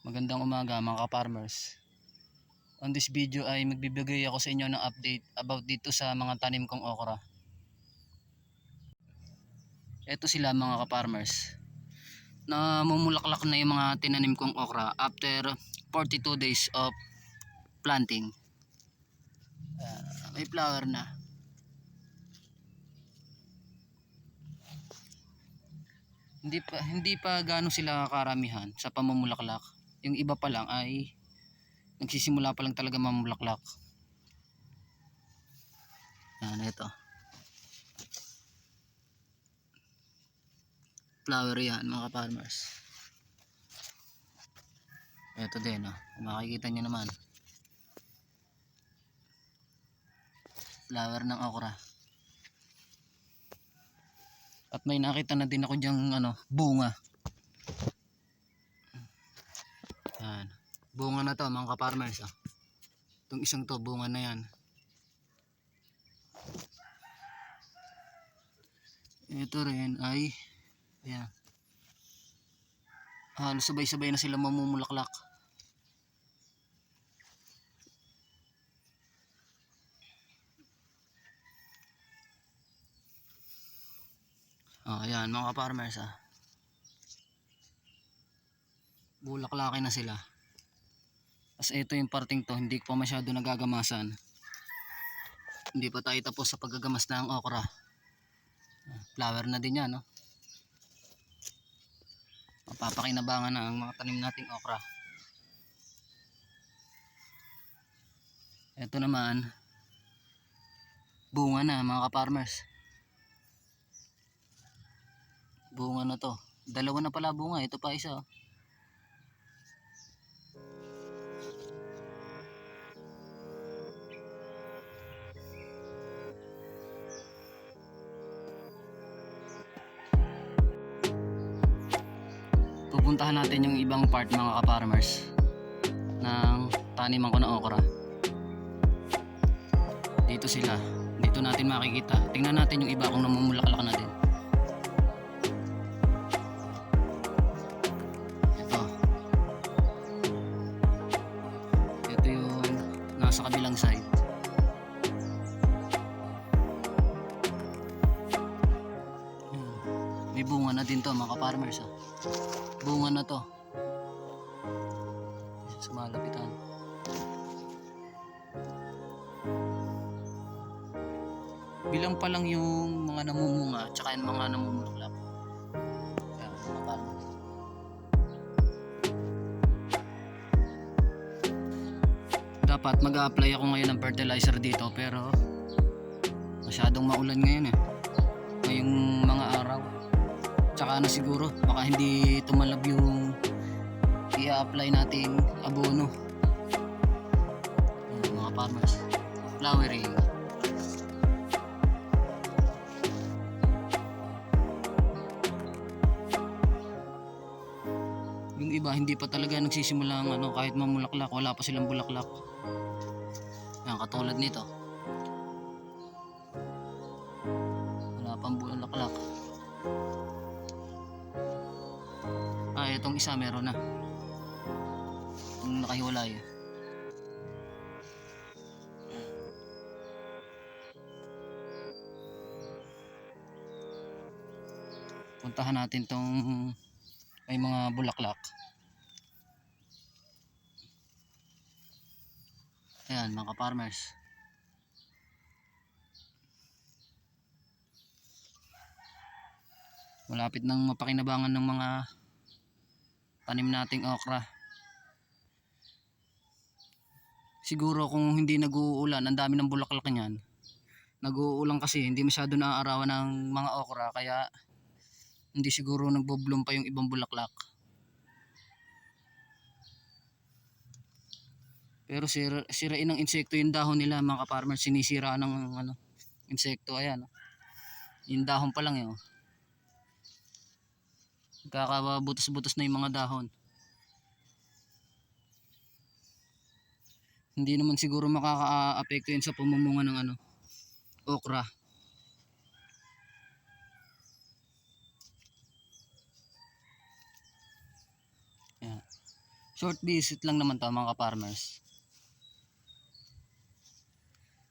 Magandang umaga mga ka-farmers. On this video ay magbibigay ako sa inyo ng update about dito sa mga tanim kong okra. Ito sila mga ka-farmers. Namumulaklak na yung mga tinanim kong okra after 42 days of planting. Ah, may flower na. Hindi pa hindi pa gaano sila karamihan sa pamumulaklak. Yung iba pa lang ay nagsisimula pa lang talaga mamulaklak. Yan ito. Flower yan mga farmers. Ito din oh. Makikita nyo naman. Flower ng okra. At may nakita na din ako diyang ano, bunga. Yan. Bunga na to mga ka-farmers. Ah. Itong isang to, bunga na yan. Ito rin ay, ayan. Halos sabay-sabay na sila mamumulaklak. Oh, ayan mga farmers ah. Bulaklaki na sila. Tapos ito yung parting to, hindi pa masyado nagagamasan. Hindi pa tayo tapos sa paggagamas ng okra. Ah, Flower na din yan, no? Mapapakinabangan na ang mga tanim nating okra. Ito naman, bunga na mga ka-farmers. Bunga na to. Dalawa na pala bunga. Ito pa isa. oh. Pupuntahan natin yung ibang part mga ka-farmers ng taniman ko na okra. Dito sila. Dito natin makikita. Tingnan natin yung iba kung namumulaklak na din. Na din to mga farmers ah. Bunga na to. Sa malapitan. Bilang pa lang yung mga namumunga tsaka yung mga namumulaklak. Ayan, mga farmers. dapat mag-apply ako ngayon ng fertilizer dito pero masyadong maulan ngayon eh ngayong mga tsaka na siguro baka hindi tumalab yung i-apply nating abono. Ayan, mga farmers. Flowering. Yung iba hindi pa talaga nagsisimula ang ano kahit mamulaklak wala pa silang bulaklak. Yan katulad nito. Wala pang bulaklak itong isa meron na. Yung nakahiwalay. Puntahan natin tong may mga bulaklak. Ayan mga farmers. Malapit nang mapakinabangan ng mga tanim nating okra. Siguro kung hindi nag-uulan, ang dami ng bulaklak niyan. Nag-uulan kasi hindi masyado naaarawan ng mga okra kaya hindi siguro nagbo-bloom pa yung ibang bulaklak. Pero sira, sirain ng insekto yung dahon nila mga farmer sinisira ng ano, insekto ayan. oh. Yung dahon pa lang yun. Kakabutos-butos na yung mga dahon. Hindi naman siguro makaka-apekto yun sa pumumunga ng ano, okra. Ayan. Short visit lang naman to mga farmers.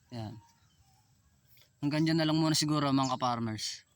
Yan. Hanggang dyan na lang muna siguro mga farmers.